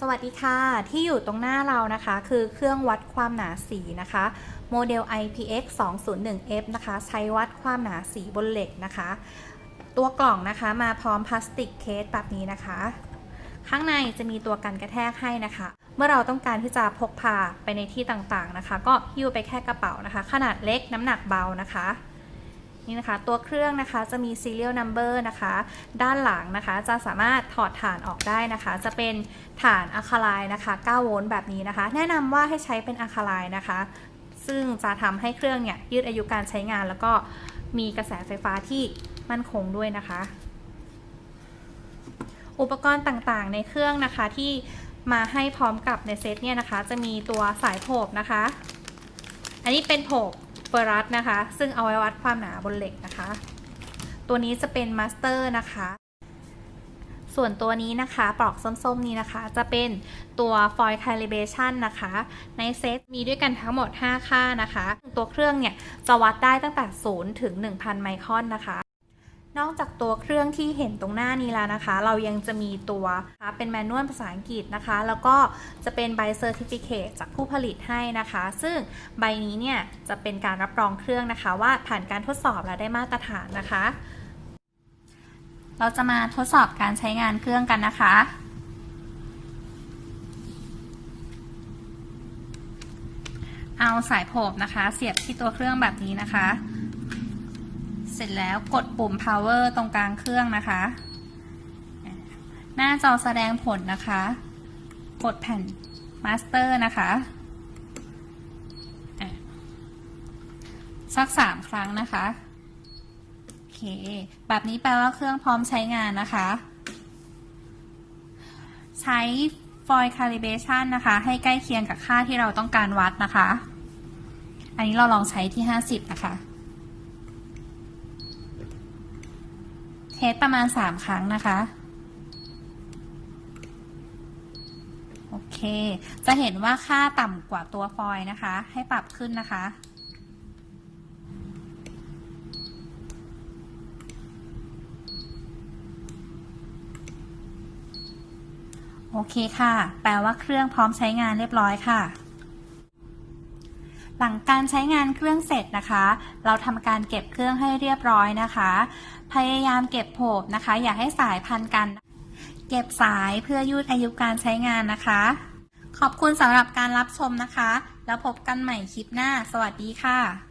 สวัสดีค่ะ ที่อยู่ตรงหน้าเรานะคะ คือเครื่องวัดความหนาสีนะคะ โมเดล IPX 201F นะคะ ใช้วัดความหนาสีบนเหล็กนะคะ ตัวกล่องนะคะมาพร้อมพลาสติกเคสแบบนี้นะคะ ข้างในจะมีตัวกันกระแทกให้นะคะ เมื่อเราต้องการที่จะพกพาไปในที่ต่างๆนะคะ ก็หิ้วไปแค่กระเป๋านะคะ ขนาดเล็กน้ำหนักเบานะคะ นี่นะคะ ตัวเครื่องนะคะจะมี serial number นะคะ ด้านหลังนะคะจะสามารถถอดฐานออกได้นะคะ จะเป็นฐานอะคาไลน์นะคะ 9 โวลต์แบบนี้นะคะ แนะนำว่าให้ใช้เป็นอะคาไลนะคะ ซึ่งจะทำให้เครื่องเนี่ยยืดอายุการใช้งาน แล้วก็มีกระแสไฟฟ้าที่มั่นคงด้วยนะคะ อุปกรณ์ต่างๆ ในเครื่องนะคะที่มาให้พร้อมกับในเซตเนี่ยนะคะ จะมีตัวสายโผบนะคะ อันนี้เป็นโผบ เฟอรัสนะคะ ซึ่งเอาไว้วัดความหนาบนเหล็กนะคะ ตัวนี้จะเป็นมาสเตอร์นะคะ ส่วนตัวนี้นะคะปลอกส้มๆนี้นะคะ จะเป็นตัวฟอยล์คาลิเบชันนะคะ ในเซตมีด้วยกันทั้งหมด 5 ค่านะคะ ตัวเครื่องเนี่ยจะวัดได้ตั้งแต่ 0 ถึง 1,000 ไมครอนนะคะ นอกจากตัวเครื่องที่เห็นตรงหน้านี้แล้วนะคะ เรายังจะมีตัวเป็นแมนนวลภาษาอังกฤษนะคะ แล้วก็จะเป็นใบเซอร์ติฟิเคตจากผู้ผลิตให้นะคะ ซึ่งใบนี้เนี่ยจะเป็นการรับรองเครื่องนะคะ ว่าผ่านการทดสอบและได้มาตรฐานนะคะ เราจะมาทดสอบการใช้งานเครื่องกันนะคะเอาสายโผบนะคะ เสียบที่ตัวเครื่องแบบนี้นะคะ เสร็จแล้วกดปุ่ม power ตรงกลางเครื่องนะคะ หน้าจอแสดงผลนะคะ กดแผ่น master นะคะ สักสามครั้งนะคะ โอเค แบบนี้แปลว่าเครื่องพร้อมใช้งานนะคะ ใช้ foil calibration นะคะ ให้ใกล้เคียงกับค่าที่เราต้องการวัดนะคะ อันนี้เราลองใช้ที่ 50 นะคะ เท สประมาณ 3 ครั้งนะคะ โอเค จะเห็นว่าค่าต่ำกว่าตัวฟอยนะคะ ให้ปรับขึ้นนะคะ โอเคค่ะ แปลว่าเครื่องพร้อมใช้งานเรียบร้อยค่ะ หลังการใช้งานเครื่องเสร็จนะคะ เราทำการเก็บเครื่องให้เรียบร้อยนะคะ พยายามเก็บโผบนะคะ อย่าให้สายพันกัน เก็บสายเพื่อยืดอายุการใช้งานนะคะ ขอบคุณสำหรับการรับชมนะคะ แล้วพบกันใหม่คลิปหน้า สวัสดีค่ะ